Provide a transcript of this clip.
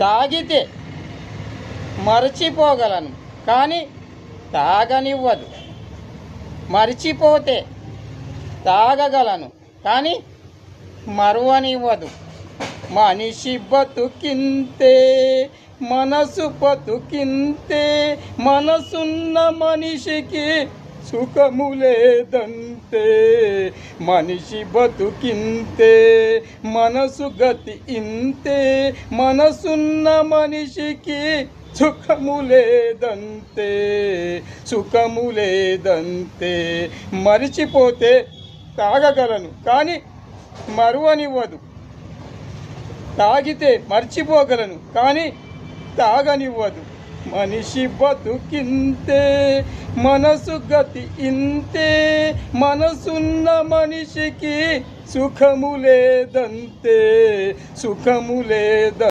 తాగితే మరచిపోగలను కానీ తాగనివ్వదు. మరిచిపోతే తాగగలను కానీ మరువనివ్వదు. మనిషి బతుకింతే మనసు బతుకింతే మనసున్న మనిషికి సుఖము లేదంతే మనిషి బతుకింతే మనసు గతి ఇంతే మనసున్న మనిషికి సుఖము లేదంతే సుఖము లేదంతే మరిచిపోతే తాగగలను కానీ మరువనివ్వదు. తాగితే మర్చిపోగలను కానీ తాగనివ్వదు. మనిషి బతుకింతే మనసు గతి ఇంతే మనసున్న మనిషికి సుఖము లేదంతే సుఖము లేద